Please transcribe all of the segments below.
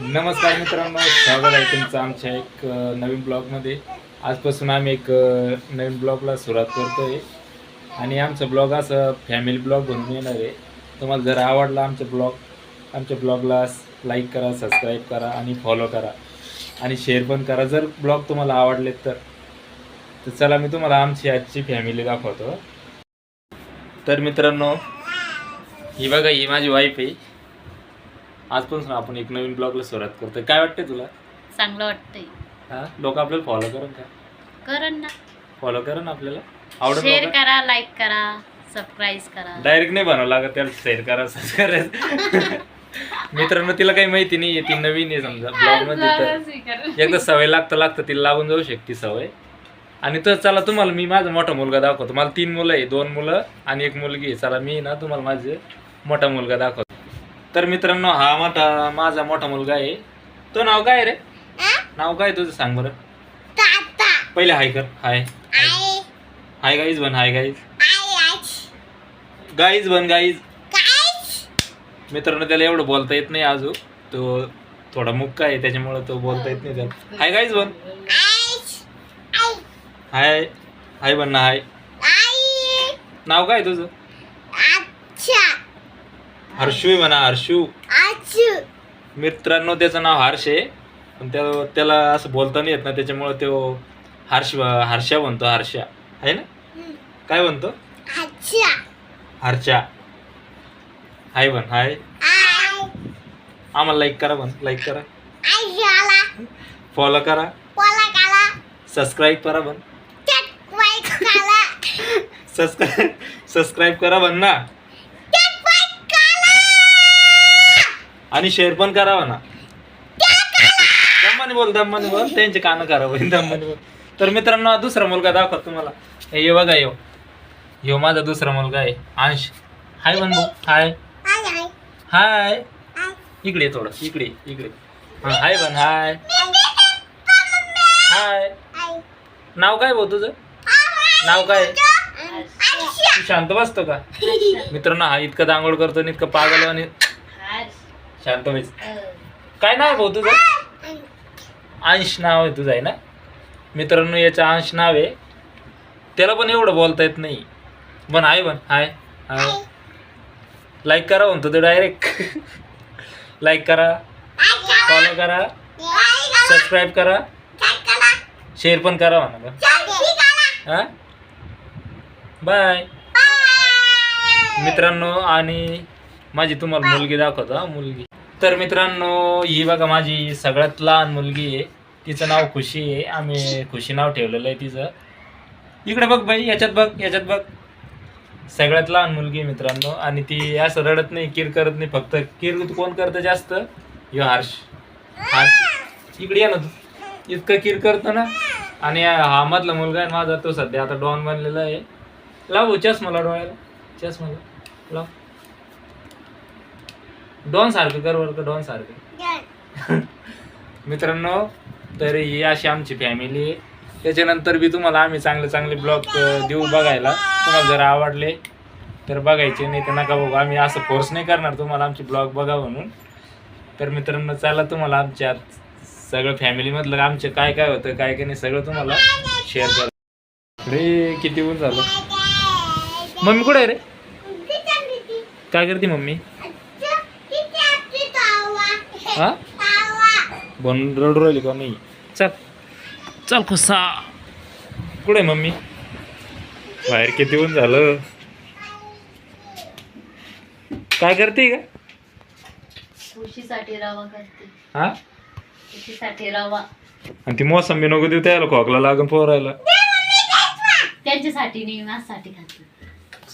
नमस्कार मित्रांनो स्वागत आहे तुमचं आमच्या एक नवीन ब्लॉगमध्ये. आजपासून आम्ही एक नवीन ब्लॉगला सुरुवात करतो आहे आणि आमचा ब्लॉग असं फॅमिली ब्लॉग बनून येणार आहे. तुम्हाला जर आवडला आमचा ब्लॉग आमच्या ब्लॉगला लाईक करा सबस्क्राईब करा आणि फॉलो करा. आणि शेअर पण करा. जर ब्लॉग तुम्हाला आवडले तर तर चला मी तुम्हाला आमची आजची फॅमिली दाखवतो. तर मित्रांनो ही बघा ही माझी वाईफ आहे. आजपासून आपण एक नवीन ब्लॉगला सुरुवात करतोय. काय वाटतंय तुला? चांगलं वाटतंय. हा? लोक आपल्याला फॉलो करून का? करण ना. फॉलो करा ना आपल्याला? आवडत शेअर करा लाईक करा सबस्क्राईब करा. डायरेक्ट नाही बनावं लागत त्याला शेअर करा सबस्क्राईब मित्रांनो तिला काही माहिती नाही ती नवीन आहे समजा ब्लॉगमध्ये तर. एकदा सवय लागतं लागतं तिला लागून जाऊ शकते सवय. आणि तर चला तुम्हाला मी माझा मोठा मुलगा दाखवतो. मला तीन मुलं आहे दोन मुलं आणि एक मुलगी आहे. चला मी ना तुम्हाला माझे मोठा मुलगा दाखवतो. तर मित्रांनो हा मोठा माझा मोठा मुलगा आहे. तो नाव काय रे? नाव काय तुझं सांग बरं. पहिले हाय कर. हाय. हाय गाईज बन हाय गाईज गाईज बन गाईज मित्रांनो त्याला एवढं बोलता येत नाही अजून तो थोडा मुक्का आहे त्याच्यामुळे तो बोलता येत नाही त्याला. हाय गाईज बन. हाय. हाय बन ना हाय. नाव काय तुझं? हर्षू आहे म्हणा हर्षू. मित्रांनो त्याचं नाव हर्ष आहे. पण त्या त्याला असं बोलता नाही येत ना त्याच्यामुळे तो हर्ष हर्षा म्हणतो हर्षा. आहे ना? काय म्हणतो? हर्षा. हाय बन हाय. आम्हाला लाईक करा बन लाईक करा. फॉलो करा. सबस्क्राईब करा. बन सबस्क्राईब सबस्क्राईब करा. बन ना. आणि शेअर पण करावा ना. दम्माने बोल दम्माने बोल. त्यांचे कानं करा बहीण दम्माने बोल. तर मित्रांनो हा दुसरा मुलगा दाखवत तुम्हाला. हे ये बघा यो. यो माझा दुसरा मुलगा आहे. अंश. हाय म्हण भाऊ हाय. हाय. इकडे ये थोडं. इकडे इकडे हा हाय बन हाय. हाय. नाव काय भाऊ तुझं? नाव काय? तू शांत बसतो का? मित्रांनो हा इतकं दांगोड करतो आणि इतकं पागल आणि शांत बस काय नाव आहे भाऊ तुझं? अंश नाव आहे तुझं आहे ना? मित्रांनो याचं अंश नाव आहे. त्याला पण एवढं बोलता येत नाही. पण आहे पण हाय हाय. लाईक करा म्हणतो तो डायरेक्ट लाईक करा. फॉलो करा. सबस्क्राईब करा. शेअर पण करा म्हणा. हा? बाय मित्रांनो आणि माझी तुम्हाला मुलगी दाखवतो हा मुलगी. तर मित्रांनो ही बघा माझी सगळ्यात लहान मुलगी आहे. तिचं नाव खुशी आहे. आम्ही खुशी नाव ठेवलेलं आहे तिचं. इकडे बघ बाई याच्यात बघ याच्यात बघ. सगळ्यात लहान मुलगी आहे मित्रांनो. आणि ती असं रडत नाही किर करत नाही. फक्त किर कोण करतं जास्त? यो हर्ष. हर्ष इकडे या ना तू. इतकं किर करतो ना. आणि हा मधला मुलगा आहे माझा तो सध्या आता डॉन बनलेला आहे. लाव चष्माला डोळ्याला. चष्माला लाव. डॉन सारखं कर बरं का डॉन सारखं. मित्रांनो तर ही अशी आमची फॅमिली आहे. त्याच्यानंतर बी तुम्हाला आम्ही चांगले चांगले ब्लॉग देऊ बघायला. तुम्हाला जर आवडले तर बघायचे नाही तर नका बघू. आम्ही असं फोर्स नाही करणार तुम्हाला आमचे ब्लॉग बघा म्हणून. तर मित्रांनो चला तुम्हाला आमच्या सगळं फॅमिलीमधलं आमचं काय काय होतं काय काय नाही सगळं तुम्हाला शेअर कर. रे किती ऊन झालं. मम्मी कुठे आहे रे? काय करते मम्मी? हा? बन रडू राहिली का? नाही. चल. चल खुसा. कुठे आहे मम्मी? बाहेर किती ऊन झालं? काय करते का खुशीसाठी रवा करते. हा? आणि ती मोसंबी नको देऊ त्याला खोकला लागून पोरायला. त्यांच्यासाठी नाही माझ्यासाठी खाते.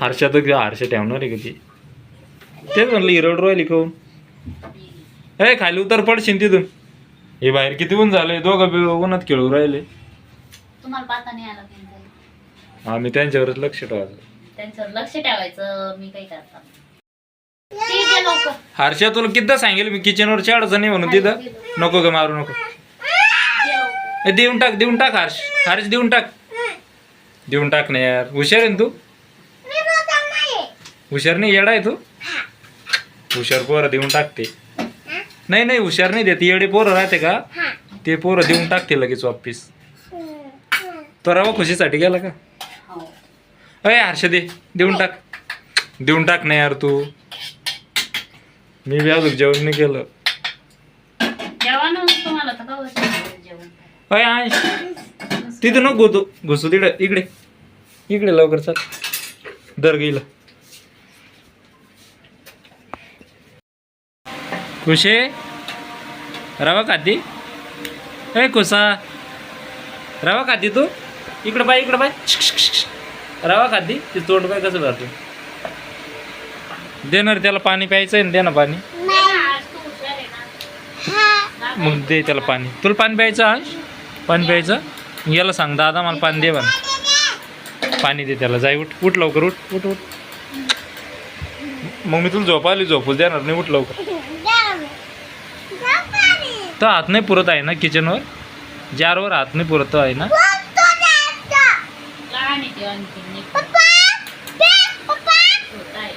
हर्षा ठेवणार आहे का ती? तेच म्हणलं हिरड राहिली काहून ए खाली उतर पडशील तिथून हे बाहेर किती ऊन झाले दोघं बी उन्हात खेळू राहिले. तुम्हाला पाहता नाही आला त्यांचं आम्ही त्यांच्यावरच लक्ष ठेवायचं. त्यांच्यावर लक्ष ठेवायचं मी काही करता ठीक आहे हर्षा तुला किती सांगेल? मी किचनवर चढायचं नाही म्हणून तिथं. नको ग मारू नको. ए, देऊन टाक देऊन टाक हर्ष. हर्ष देऊन टाक. देऊन टाक ना यार. हुशार आहे ना तू? हुशार नाही येडा आहे तू? हुशार पोरं देऊन टाकते. नाही नाही हुशार नाही देत. येडे पोरं राहते का? ते पोरं देऊन टाकते लगेच वापिस. तो रवा खुशीसाठी गेला का? हो. अय हर्ष दे देऊन टाक. देऊन टाक नाही यार तू. मी बी अजून जेवण नाही केलं. जेवण तुम्हाला तर का बसायचं जेवण? अय अंश तिथं नको घुसू तिकडे. इकडे. इकडे लवकर चाल. दर गेला. खुशे? रवा खाती? ए कुसा रवा खाती तू? इकडं बाय इकडं बाय रवा खाती? ते तोंड काय कसं भरतो? देणार त्याला पाणी प्यायचं आहे ना दे ना पाणी. मग दे त्याला पाणी. तुला पाणी प्यायचं अंश? पाणी प्यायचं? याला सांग दादा मला पाणी दे बन पाणी दे त्याला. जाई उठ. उठ लवकर उठ. उठ उठ. मग मी तुला झोप आली झोपूच देणार नाही उठ लवकर. तर हात नाही पुरत आहे ना किचनवर जारवर हात नाही पुरत आहे ना? ते नाही. छोटा आहे.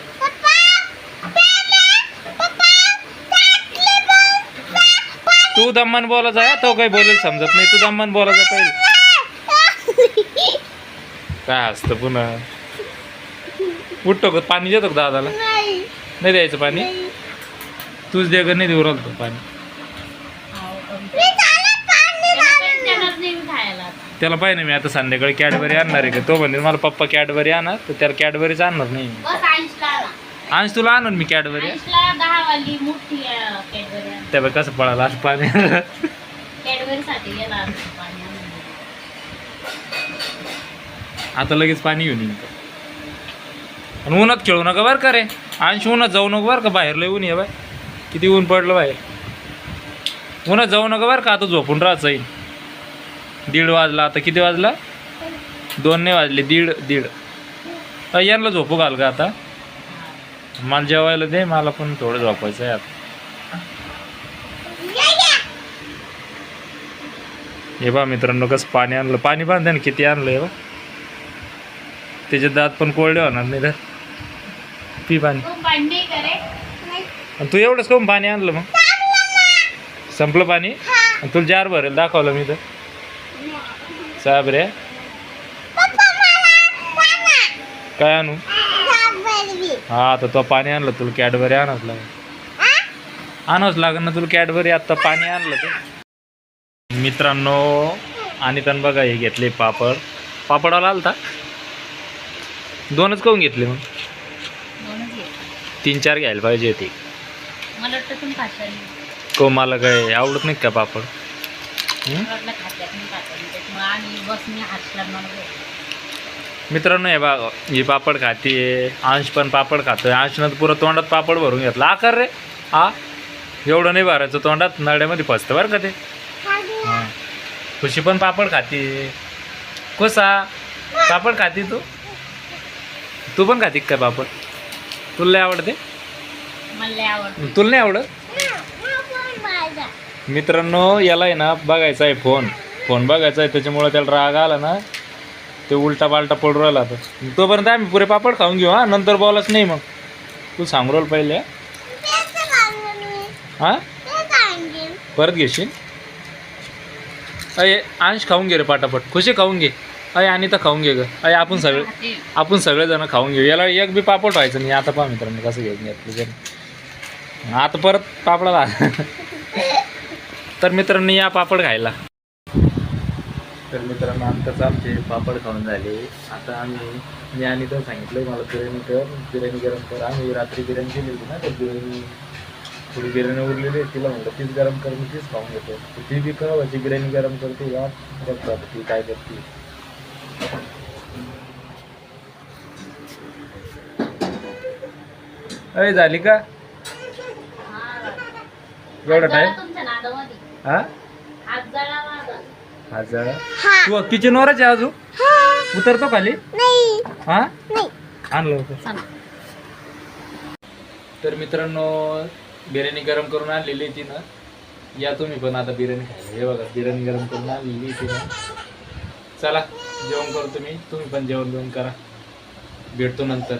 तू दम्मान बोलायचा आहे तो काही बोलेल समजत नाही. तू दम्मान बोलायचा पहिले. काय असतं पुन्हा? उठतो का? पाणी देतो दादाला? नाही. द्यायचं पाणी? तूच दे नाही देऊ राहिलं तो पाणी. त्याला पाहिजे मी आता संध्याकाळी कॅडबरी आणणार आहे का? तो म्हणजे मला पप्पा कॅडबरी आणा तर त्याला कॅडबरीच आणणार नाही. अंश तुला आणून मी कॅडबरी? आण. त्या कसं पळाला असं पाणी? आता लगेच पाणी घेऊन येईन. आणि उन्हात खेळू नका बरं का रे. अंश उन्हात जाऊ नको बरं का? बाहेर लय ऊन आहे बाय किती ऊन पडलं बाहेर. उन्हात जाऊ नका बरं का आता झोपून राहायचं येईल दीड वाजला आता किती वाजला? दोन नाही वाजले दीड दीड. यांना झोपू घाल का आता. मला जेवायला दे मला पण थोडं झोपायचं आहे आता. हे बा मित्रांनो कसं पाणी आणलं. पाणी बांधते ना किती आणलं हे बा त्याचे दात पण कोरडे होणार नाही तर पी पाणी. तू एवढंच करून पाणी आणलं मग. संपलं पाणी? आणि तुला जार भरेल दाखवलं मी तर साहेब रे काय आणू? हा तर तो पाणी आणलं तुला कॅडबरी आणावंच लागेल. आणावंच लागेल ना तुला कॅडबरी आत्ता पाणी आणलं ते मित्रांनो आणि त्यांनी बघा हे घेतले पापड. पापडाला आलता? दोनच काऊन घेतले मग. तीन चार घ्यायला पाहिजे होते. मला वाटतं तुम्ही खातात नाही. को मला काय आवडत नाही का पापड? मित्रांनो हे बा ही पापड खाते अंश पण पापड खातोय. अंशनं पुरं तोंडात पापड भरून घेतला. आकार रे. हा? एवढं नाही भरायचं तोंडात. नड्यामध्ये फसतं बरं का ते? खुशी पण पापड खाते. कसा पापड खाते तू? तू पण खाते का काय पापड? तुला आवडतं. तुला नाही आवडत? मित्रांनो याला आहे ना बघायचा आहे फोन. फोन बघायचा आहे त्याच्यामुळे त्याला राग आला ना ते उलटा पालटा पडू राहिला आता. तोपर्यंत आम्ही पुरे पापड खाऊन घेऊ हा? नंतर बोलाच नाही मग. तू सांगू राहिलं पहिले. हा? परत घेशील? अय अंश खाऊन घे रे पाटापट. खुशी खाऊन घे. अय आणि तर खाऊन घे ग. अय आपण सगळे. आपण सगळेजण खाऊन घेऊ. याला एक बी पापड व्हायचं नाही. आता पहा मित्रांनो कसं घेऊन घेतलं आता परत पापडाला तर मित्रांनो या पापड खायला. तर मित्रांनो आमचं आमचे पापड खाऊन झाले. आता आम्ही मी आणि तर सांगितलं मला बिर्याणी कर. बिर्याणी गरम कर. आम्ही रात्री बिर्याणी केली होती ना तर बिर्याणी थोडी बिर्याणी उरलेली आहे. तिला म्हणलं तीच गरम कर मी तीच खाऊन घेतो. ती बी कळवायची बिर्याणी गरम करते या बघतो आता ती काय करते. अय झाली का. एवढा टाईम. हा. हजार तू किचनवरच आहे अजून? उतरतो खाली? हा? आणलं होतं चला. तर मित्रांनो बिर्याणी गरम करून आणलेली आहे तिनं. या तुम्ही पण आता बिर्याणी खायला. हे बघा बिर्याणी गरम करून आणलेली आहे तिनं. चला जेवण करतो मी तुम्ही पण जेवण जेवण करा. भेटतो नंतर.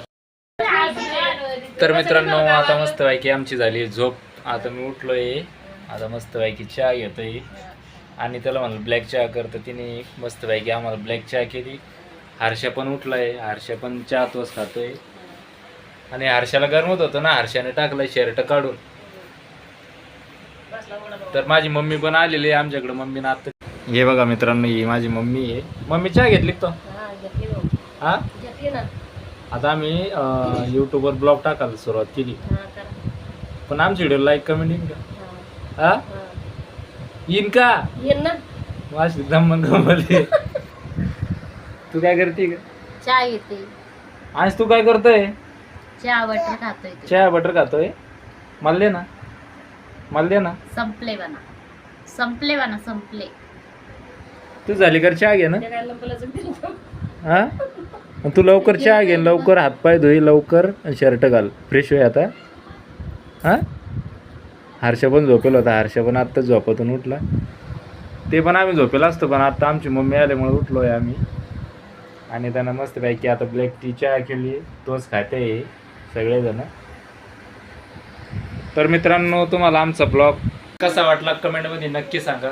तर मित्रांनो आता मस्त पैकी आमची झाली झोप. आता मी उठलोय. आता मस्तपैकी चहा घेतोय आणि त्याला म्हणलं ब्लॅक चहा करतं तिने मस्तपैकी आम्हाला ब्लॅक चहा केली. हर्षा पण उठलाय. हर्षा पण चहा तोच खातोय. आणि हर्षाला गरमत होतं ना. हर्षाने टाकलंय शर्ट काढून. तर माझी मम्मी पण आलेली आहे आमच्याकडे. मम्मीनं आता हे बघा मित्रांनो ही माझी मम्मी आहे. मम्मी चहा घेतली तो? हा? आता आम्ही यूट्यूबवर ब्लॉग टाकायला सुरुवात केली. पण आमची व्हिडिओ लाईक कमेंट येईन का? हा येईन का माझी दमन गमले तू काय करते का चहा येते आज तू काय करतोय? चहा बटर खातोय तू. चहा बटर खातोय? मला दे ना. मला दे ना. संपले बना संपले बना संपले. तू झाली कर चहा घे ना. हा? तू लवकर चहा घे लवकर हातपाय धुई लवकर शर्ट घाल. फ्रेश होय आता. हा? हर्षा पण झोपेल होता. हर्षा पण आत्ताच झोपातून उठला. ते पण आम्ही झोपेला असतो पण आता आमची मम्मी आल्यामुळे उठलो आहे आम्ही. आणि त्यांना मस्तपैकी आता ब्लॅक टी चहा केली. तोच खाते सगळेजण. तर मित्रांनो तुम्हाला आमचा ब्लॉग कसा वाटला कमेंटमध्ये नक्की सांगा.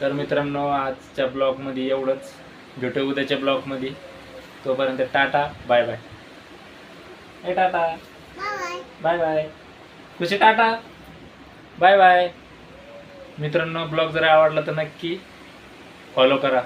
तर मित्रांनो आजच्या ब्लॉगमध्ये एवढंच. भेटू उद्याच्या ब्लॉगमध्ये. तोपर्यंत टाटा बाय बाय. ए टाटा. Bye bye. खुशी टाटा. बाय बाय मित्रांनो ब्लॉग जर आवडला तर नक्की फॉलो करा.